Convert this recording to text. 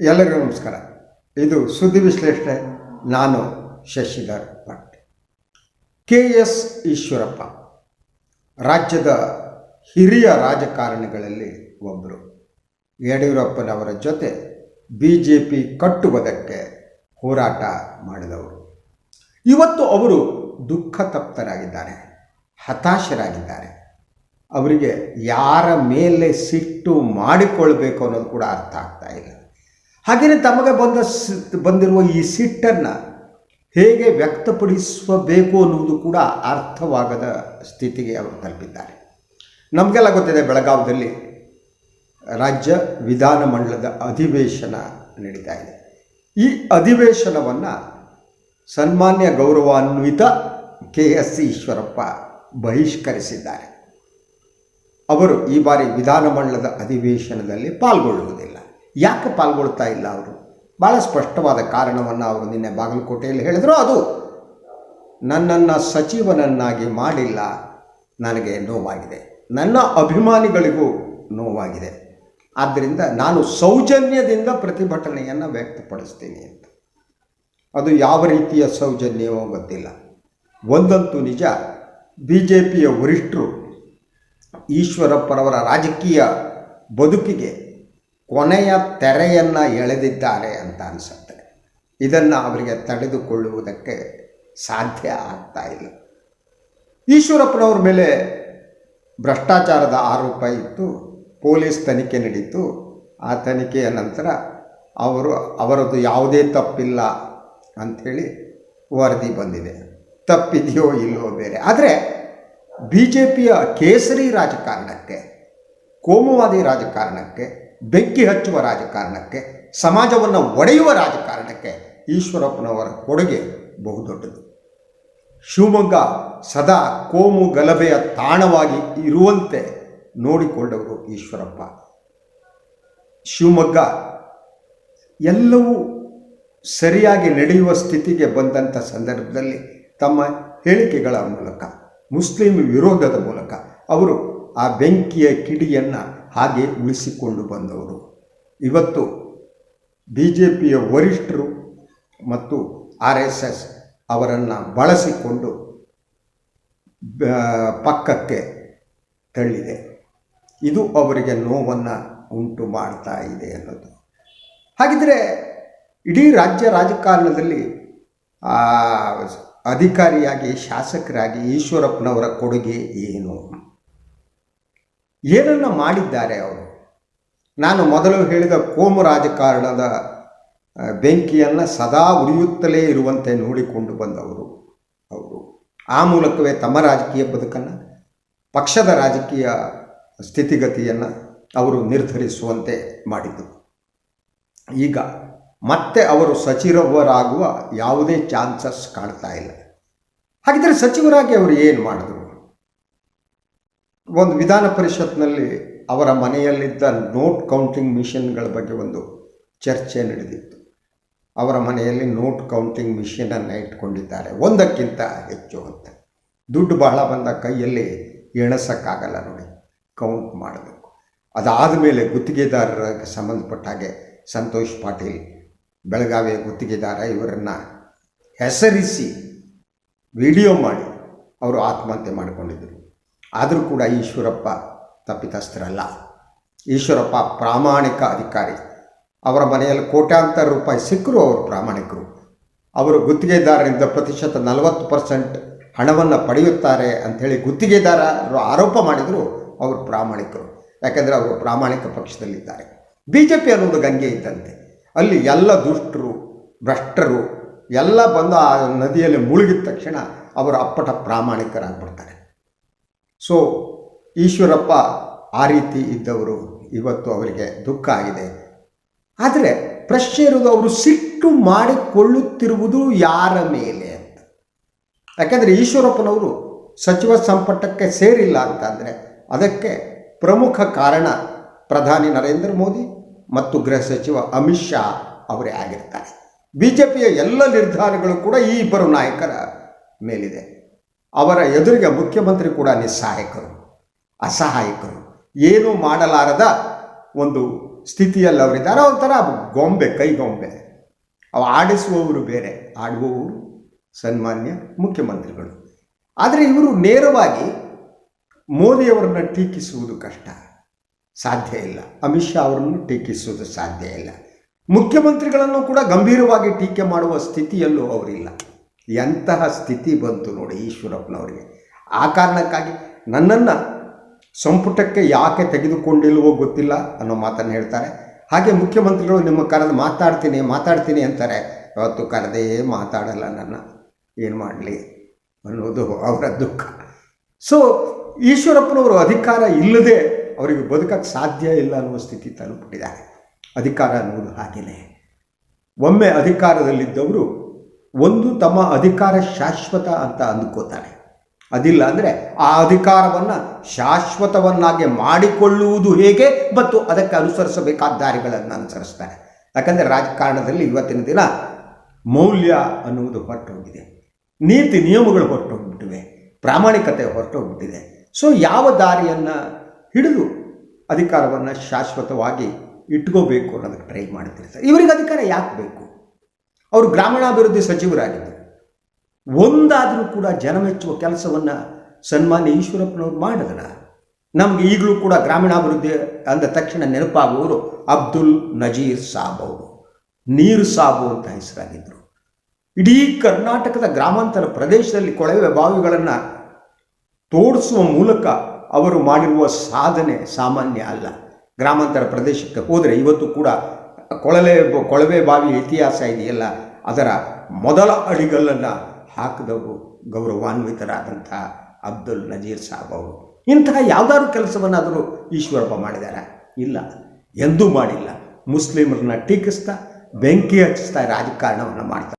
ಎಲ್ಲರಿಗೂ ನಮಸ್ಕಾರ. ಇದು ಸುದ್ದಿ ವಿಶ್ಲೇಷಣೆ. ನಾನು ಶಶಿಧರ್ ಭಟ್. ಕೆ ಎಸ್ ಈಶ್ವರಪ್ಪ, ರಾಜ್ಯದ ಹಿರಿಯ ರಾಜಕಾರಣಿಗಳಲ್ಲಿ ಒಬ್ಬರು ಯಡಿಯೂರಪ್ಪನವರ ಜೊತೆ ಬಿ ಜೆ ಪಿ ಕಟ್ಟುವುದಕ್ಕೆ ಹೋರಾಟ ಮಾಡಿದವರು. ಇವತ್ತು ಅವರು ದುಃಖ ತಪ್ತರಾಗಿದ್ದಾರೆ ಹತಾಶರಾಗಿದ್ದಾರೆ. ಅವರಿಗೆ ಯಾರ ಮೇಲೆ ಸಿಟ್ಟು ಮಾಡಿಕೊಳ್ಬೇಕು ಅನ್ನೋದು ಕೂಡ ಅರ್ಥ ಆಗ್ತಾ ಇಲ್ಲ. ಹಾಗೆಯೇ ತಮಗೆ ಬಂದ ಬಂದಿರುವ ಈ ಸಿಟ್ಟನ್ನು ಹೇಗೆ ವ್ಯಕ್ತಪಡಿಸಬೇಕು ಅನ್ನುವುದು ಕೂಡ ಅರ್ಥವಾಗದ ಸ್ಥಿತಿಗೆ ಅವರು ತಲುಪಿದ್ದಾರೆ. ನಮಗೆಲ್ಲ ಗೊತ್ತಿದೆ, ಬೆಳಗಾವಿಯಲ್ಲಿ ರಾಜ್ಯ ವಿಧಾನಮಂಡಲದ ಅಧಿವೇಶನ ನಡೀತಾ ಇದೆ. ಈ ಅಧಿವೇಶನವನ್ನು ಸನ್ಮಾನ್ಯ ಗೌರವಾನ್ವಿತ ಕೆ ಎಸ್ ಈಶ್ವರಪ್ಪ ಬಹಿಷ್ಕರಿಸಿದ್ದಾರೆ. ಅವರು ಈ ಬಾರಿ ವಿಧಾನಮಂಡಲದ ಅಧಿವೇಶನದಲ್ಲಿ ಪಾಲ್ಗೊಳ್ಳುವುದಿಲ್ಲ. ಯಾಕೆ ಪಾಲ್ಗೊಳ್ತಾ ಇಲ್ಲ ಅವರು? ಭಾಳ ಸ್ಪಷ್ಟವಾದ ಕಾರಣವನ್ನು ಅವರು ನಿನ್ನೆ ಬಾಗಲಕೋಟೆಯಲ್ಲಿ ಹೇಳಿದ್ರು. ಅದು ನನ್ನನ್ನು ಸಚಿವನನ್ನಾಗಿ ಮಾಡಿಲ್ಲ. ನನಗೆ ನೋವಾಗಿದೆ. ನನ್ನ ಅಭಿಮಾನಿಗಳಿಗೂ ನೋವಾಗಿದೆ. ಆದ್ದರಿಂದ ನಾನು ಸೌಜನ್ಯದಿಂದ ಪ್ರತಿಭಟನೆಯನ್ನು ವ್ಯಕ್ತಪಡಿಸ್ತೀನಿ ಅಂತ. ಅದು ಯಾವ ರೀತಿಯ ಸೌಜನ್ಯವೋ ಗೊತ್ತಿಲ್ಲ. ಒಂದಂತೂ ನಿಜ ಬಿ ಜೆ ಪಿಯ ವರಿಷ್ಠರು ಈಶ್ವರಪ್ಪರವರ ರಾಜಕೀಯ ಬದುಕಿಗೆ ಕೊನೆಯ ತೆರೆಯನ್ನು ಎಳೆದಿದ್ದಾರೆ ಅಂತ ಅನಿಸುತ್ತೆ. ಇದನ್ನು ಅವರಿಗೆ ತಡೆದುಕೊಳ್ಳುವುದಕ್ಕೆ ಸಾಧ್ಯ ಆಗ್ತಾ ಇಲ್ಲ. ಈಶ್ವರಪ್ಪನವ್ರ ಮೇಲೆ ಭ್ರಷ್ಟಾಚಾರದ ಆರೋಪ ಇತ್ತು ಪೊಲೀಸ್ ತನಿಖೆ ನಡೀತು. ಆ ತನಿಖೆಯ ನಂತರ ಅವರು ಅವರದ್ದು ಯಾವುದೇ ತಪ್ಪಿಲ್ಲ ಅಂಥೇಳಿ ವರದಿ ಬಂದಿದೆ. ತಪ್ಪಿದೆಯೋ ಇಲ್ಲವೋ ಬೇರೆ. ಆದರೆ ಬಿ ಜೆ ಪಿಯ ಕೇಸರಿ ರಾಜಕಾರಣಕ್ಕೆ, ಕೋಮುವಾದಿ ರಾಜಕಾರಣಕ್ಕೆ ಬೆಂಕಿ ಹಚ್ಚುವ ರಾಜಕಾರಣಕ್ಕೆ, ಸಮಾಜವನ್ನು ಒಡೆಯುವ ರಾಜಕಾರಣಕ್ಕೆ ಈಶ್ವರಪ್ಪನವರ ಕೊಡುಗೆ ಬಹುದೊಡ್ಡದು. ಶಿವಮೊಗ್ಗ ಸದಾ ಕೋಮು ಗಲಭೆಯ ತಾಣವಾಗಿ ಇರುವಂತೆ ನೋಡಿಕೊಂಡವರು ಈಶ್ವರಪ್ಪ. ಶಿವಮೊಗ್ಗ ಎಲ್ಲವೂ ಸರಿಯಾಗಿ ನಡೆಯುವ ಸ್ಥಿತಿಗೆ ಬಂದಂಥ ಸಂದರ್ಭದಲ್ಲಿ ತಮ್ಮ ಹೇಳಿಕೆಗಳ ಮೂಲಕ, ಮುಸ್ಲಿಂ ವಿರೋಧದ ಮೂಲಕ ಅವರು ಆ ಬೆಂಕಿಯ ಕಿಡಿಯನ್ನು ಹಾಗೆ ಉಳಿಸಿಕೊಂಡು ಬಂದವರು. ಇವತ್ತು ಬಿ ಜೆ ಪಿಯ ವರಿಷ್ಠರು ಮತ್ತು ಆರ್ ಎಸ್ ಎಸ್ ಅವರನ್ನು ಬಳಸಿಕೊಂಡು ಪಕ್ಕಕ್ಕೆ ತಳ್ಳಿದೆ. ಇದು ಅವರಿಗೆ ನೋವನ್ನು ಉಂಟು ಮಾಡ್ತಾ ಇದೆ ಅನ್ನೋದು. ಹಾಗಿದ್ರೆ ಇಡೀ ರಾಜ್ಯ ರಾಜಕಾರಣದಲ್ಲಿ ಅಧಿಕಾರಿಯಾಗಿ, ಶಾಸಕರಾಗಿ ಈಶ್ವರಪ್ಪನವರ ಕೊಡುಗೆ ಏನು? ಏನನ್ನು ಮಾಡಿದ್ದಾರೆ ಅವರು? ನಾನು ಮೊದಲು ಹೇಳಿದ ಕೋಮು ರಾಜಕಾರಣದ ಬೆಂಕಿಯನ್ನು ಸದಾ ಉರಿಯುತ್ತಲೇ ಇರುವಂತೆ ನೋಡಿಕೊಂಡು ಬಂದವರು ಅವರು. ಆ ಮೂಲಕವೇ ತಮ್ಮ ರಾಜಕೀಯ ಬದುಕನ್ನು, ಪಕ್ಷದ ರಾಜಕೀಯ ಸ್ಥಿತಿಗತಿಯನ್ನು ಅವರು ನಿರ್ಧರಿಸುವಂತೆ ಮಾಡಿದರು ಈಗ ಮತ್ತೆ ಅವರು ಸಚಿವರಾಗುವ ಯಾವುದೇ ಚಾನ್ಸಸ್ ಕಾಣ್ತಾ ಇಲ್ಲ. ಹಾಗಿದ್ದರೆ ಸಚಿವರಾಗಿ ಅವರು ಏನು ಮಾಡಿದ್ರು? ಒಂದು ವಿಧಾನ ಪರಿಷತ್ನಲ್ಲಿ ಅವರ ಮನೆಯಲ್ಲಿದ್ದ ನೋಟ್ ಕೌಂಟಿಂಗ್ ಮಿಷಿನ್ಗಳ ಬಗ್ಗೆ ಒಂದು ಚರ್ಚೆ ನಡೆದಿತ್ತು. ಅವರ ಮನೆಯಲ್ಲಿ ನೋಟ್ ಕೌಂಟಿಂಗ್ ಮಿಷಿನನ್ನು ಇಟ್ಕೊಂಡಿದ್ದಾರೆ. ಒಂದಕ್ಕಿಂತ ಹೆಚ್ಚು ಅಂತ. ದುಡ್ಡು ಬಹಳ ಬಂದ ಕೈಯಲ್ಲಿ ಎಣಸೋಕ್ಕಾಗಲ್ಲ ನೋಡಿ. ಕೌಂಟ್ ಮಾಡಬೇಕು. ಅದಾದ ಮೇಲೆ ಗುತ್ತಿಗೆದಾರರಿಗೆ ಸಂಬಂಧಪಟ್ಟ ಹಾಗೆ ಸಂತೋಷ್ ಪಾಟೀಲ್, ಬೆಳಗಾವಿಯ ಗುತ್ತಿಗೆದಾರ, ಇವರನ್ನು ಹೆಸರಿಸಿ ವಿಡಿಯೋ ಮಾಡಿ ಅವರು ಆತ್ಮಹತ್ಯೆ ಮಾಡಿಕೊಂಡಿದ್ದರು ಆದರೂ ಕೂಡ ಈಶ್ವರಪ್ಪ ತಪ್ಪಿತಸ್ಥರಲ್ಲ ಈಶ್ವರಪ್ಪ ಪ್ರಾಮಾಣಿಕ ಅಧಿಕಾರಿ. ಅವರ ಮನೆಯಲ್ಲಿ ಕೋಟ್ಯಾಂತರ ರೂಪಾಯಿ ಸಿಕ್ಕರು ಅವರು ಪ್ರಾಮಾಣಿಕರು. ಅವರು ಗುತ್ತಿಗೆದಾರರಿಂದ ಪ್ರತಿಶತ ನಲವತ್ತು ಪರ್ಸೆಂಟ್ ಹಣವನ್ನು ಪಡೆಯುತ್ತಾರೆ ಅಂಥೇಳಿ ಗುತ್ತಿಗೆದಾರರು ಆರೋಪ ಮಾಡಿದರೂ ಅವರು ಪ್ರಾಮಾಣಿಕರು. ಯಾಕೆಂದರೆ ಅವರು ಪ್ರಾಮಾಣಿಕ ಪಕ್ಷದಲ್ಲಿದ್ದಾರೆ. ಬಿ ಜೆ ಪಿ ಅನ್ನೋದು ಗಂಗೆ ಇದ್ದಂತೆ. ಅಲ್ಲಿ ಎಲ್ಲ ದುಷ್ಟರು, ಭ್ರಷ್ಟರು ಎಲ್ಲ ಬಂದು ಆ ನದಿಯಲ್ಲಿ ಮುಳುಗಿದ ತಕ್ಷಣ ಅವರು ಅಪ್ಪಟ ಪ್ರಾಮಾಣಿಕರಾಗ್ಬಿಡ್ತಾರೆ. ಸೊ ಈಶ್ವರಪ್ಪ ಆ ರೀತಿ ಇದ್ದವರು. ಇವತ್ತು ಅವರಿಗೆ ದುಃಖ ಆಗಿದೆ. ಆದರೆ ಪ್ರಶ್ನೆ ಇರೋದು ಅವರು ಸಿಟ್ಟು ಮಾಡಿಕೊಳ್ಳುತ್ತಿರುವುದು ಯಾರ ಮೇಲೆ ಅಂತ. ಯಾಕೆಂದರೆ ಈಶ್ವರಪ್ಪನವರು ಸಚಿವ ಸಂಪುಟಕ್ಕೆ ಸೇರಿಲ್ಲ ಅಂತಂದರೆ ಅದಕ್ಕೆ ಪ್ರಮುಖ ಕಾರಣ ಪ್ರಧಾನಿ ನರೇಂದ್ರ ಮೋದಿ ಮತ್ತು ಗೃಹ ಸಚಿವ ಅಮಿತ್ ಶಾ ಅವರೇ ಆಗಿರ್ತಾರೆ. ಬಿ ಜೆ ಪಿಯ ಎಲ್ಲ ನಿರ್ಧಾರಗಳು ಕೂಡ ಈ ಇಬ್ಬರು ನಾಯಕರ ಮೇಲಿದೆ. ಅವರ ಎದುರಿಗೆ ಮುಖ್ಯಮಂತ್ರಿ ಕೂಡ ನಿಸ್ಸಹಾಯಕರು, ಅಸಹಾಯಕರು. ಏನೂ ಮಾಡಲಾರದ ಒಂದು ಸ್ಥಿತಿಯಲ್ಲಿ ಅವರಿದ್ದಾರೆ. ಒಂಥರ ಗೊಂಬೆ ಕೈ ಗೊಂಬೆ ಅವು ಆಡಿಸುವವರು ಬೇರೆ, ಆಡುವವರು ಸನ್ಮಾನ್ಯ ಮುಖ್ಯಮಂತ್ರಿಗಳು. ಆದರೆ ಇವರು ನೇರವಾಗಿ ಮೋದಿಯವರನ್ನು ಟೀಕಿಸುವುದು ಕಷ್ಟ. ಸಾಧ್ಯ ಇಲ್ಲ. ಅಮಿತ್ ಶಾ ಅವರನ್ನು ಟೀಕಿಸುವುದು ಸಾಧ್ಯ ಇಲ್ಲ. ಮುಖ್ಯಮಂತ್ರಿಗಳನ್ನು ಕೂಡ ಗಂಭೀರವಾಗಿ ಟೀಕೆ ಮಾಡುವ ಸ್ಥಿತಿಯಲ್ಲೂ ಅವರಿಲ್ಲ. ಎಂತಹ ಸ್ಥಿತಿ ಬಂತು ನೋಡಿ ಈಶ್ವರಪ್ಪನವರಿಗೆ. ಆ ಕಾರಣಕ್ಕಾಗಿ ನನ್ನನ್ನು ಸಂಪುಟಕ್ಕೆ ಯಾಕೆ ತೆಗೆದುಕೊಂಡಿಲ್ವೋ ಗೊತ್ತಿಲ್ಲ ಅನ್ನೋ ಮಾತನ್ನು ಹೇಳ್ತಾರೆ. ಹಾಗೆ ಮುಖ್ಯಮಂತ್ರಿಗಳು ನಿಮ್ಮ ಕರೆದು ಮಾತಾಡ್ತೀನಿ ಮಾತಾಡ್ತೀನಿ ಅಂತಾರೆ. ಅವತ್ತು ಕರೆದೇ ಮಾತಾಡಲ್ಲ ನನ್ನ. ಏನು ಮಾಡಲಿ ಅನ್ನೋದು ಅವರ ದುಃಖ. ಸೊ ಈಶ್ವರಪ್ಪನವರು ಅಧಿಕಾರ ಇಲ್ಲದೆ ಅವರಿಗೆ ಬದುಕಕ್ಕೆ ಸಾಧ್ಯ ಇಲ್ಲ ಅನ್ನುವ ಸ್ಥಿತಿ ತಲುಪಿಟ್ಟಿದ್ದಾರೆ ಅಧಿಕಾರ ಅನ್ನೋದು ಹಾಗೆಯೇ ಒಮ್ಮೆ ಅಧಿಕಾರದಲ್ಲಿದ್ದವರು ಒಂದು ತಮ್ಮ ಅಧಿಕಾರ ಶಾಶ್ವತ ಅಂತ ಅಂದ್ಕೋತಾರೆ ಅದಿಲ್ಲ ಅಂದರೆ ಆ ಅಧಿಕಾರವನ್ನು ಶಾಶ್ವತವನ್ನಾಗಿ ಮಾಡಿಕೊಳ್ಳುವುದು ಹೇಗೆ ಮತ್ತು ಅದಕ್ಕೆ ಅನುಸರಿಸಬೇಕಾದ ದಾರಿಗಳನ್ನು ಅನುಸರಿಸ್ತಾರೆ ಯಾಕಂದರೆ ರಾಜಕಾರಣದಲ್ಲಿ ಇವತ್ತಿನ ದಿನ ಮೌಲ್ಯ ಅನ್ನುವುದು ಹೊರಟೋಗಿದೆ. ನೀತಿ ನಿಯಮಗಳು ಹೊರಟೋಗ್ಬಿಟ್ಟಿವೆ. ಪ್ರಾಮಾಣಿಕತೆ ಹೊರಟೋಗ್ಬಿಟ್ಟಿದೆ. ಸೊ ಯಾವ ದಾರಿಯನ್ನು ಹಿಡಿದು ಅಧಿಕಾರವನ್ನು ಶಾಶ್ವತವಾಗಿ ಇಟ್ಕೋಬೇಕು ಅನ್ನೋದಕ್ಕೆ ಟ್ರೈ ಮಾಡ್ತಿರ್ತಾರೆ ಇವರಿಗೆ ಅಧಿಕಾರ ಯಾಕೆ ಬೇಕು? ಅವರು ಗ್ರಾಮೀಣಾಭಿವೃದ್ಧಿ ಸಚಿವರಾಗಿದ್ದರು. ಒಂದಾದರೂ ಕೂಡ ಜನ ಮೆಚ್ಚುವ ಕೆಲಸವನ್ನು ಸನ್ಮಾನ್ಯ ಈಶ್ವರಪ್ಪನವರು ಮಾಡಿದ್ರ? ನಮಗೆ ಈಗಲೂ ಕೂಡ ಗ್ರಾಮೀಣಾಭಿವೃದ್ಧಿ ಅಂದ ತಕ್ಷಣ ನೆನಪಾಗುವವರು ಅಬ್ದುಲ್ ನಜೀರ್ ಸಾಬ್ ಅವರು. ನೀರು ಸಾಬು ಅಂತ ಹೆಸರಾಗಿದ್ದರು ಇಡೀ ಕರ್ನಾಟಕದ ಗ್ರಾಮಾಂತರ ಪ್ರದೇಶದಲ್ಲಿ ಕೊಳವೆ ಬಾವಿಗಳನ್ನು ತೋಡಿಸುವ ಮೂಲಕ ಅವರು ಮಾಡಿರುವ ಸಾಧನೆ ಸಾಮಾನ್ಯ ಅಲ್ಲ. ಗ್ರಾಮಾಂತರ ಪ್ರದೇಶಕ್ಕೆ ಹೋದರೆ ಇವತ್ತು ಕೂಡ ಕೊಳಲೆ ಕೊಳವೆ ಬಾವಿ ಇತಿಹಾಸ ಇದೆಯಲ್ಲ, ಅದರ ಮೊದಲ ಅಡಿಗಲ್ಲನ್ನು ಹಾಕಿದವರು ಗೌರವಾನ್ವಿತರಾದಂಥ ಅಬ್ದುಲ್ ನಜೀರ್ ಸಾಬ್ ಅವರು. ಇಂತಹ ಯಾವುದಾದ್ರು ಕೆಲಸವನ್ನಾದರೂ ಈಶ್ವರಪ್ಪ ಮಾಡಿದ್ದಾರೆ ಇಲ್ಲ. ಎಂದೂ ಮಾಡಿಲ್ಲ. ಮುಸ್ಲಿಮರನ್ನ ಟೀಕಿಸ್ತಾ ಬೆಂಕಿ ಹಚ್ಚಿಸ್ತಾ ರಾಜಕಾರಣವನ್ನು ಮಾಡ್ತಾರೆ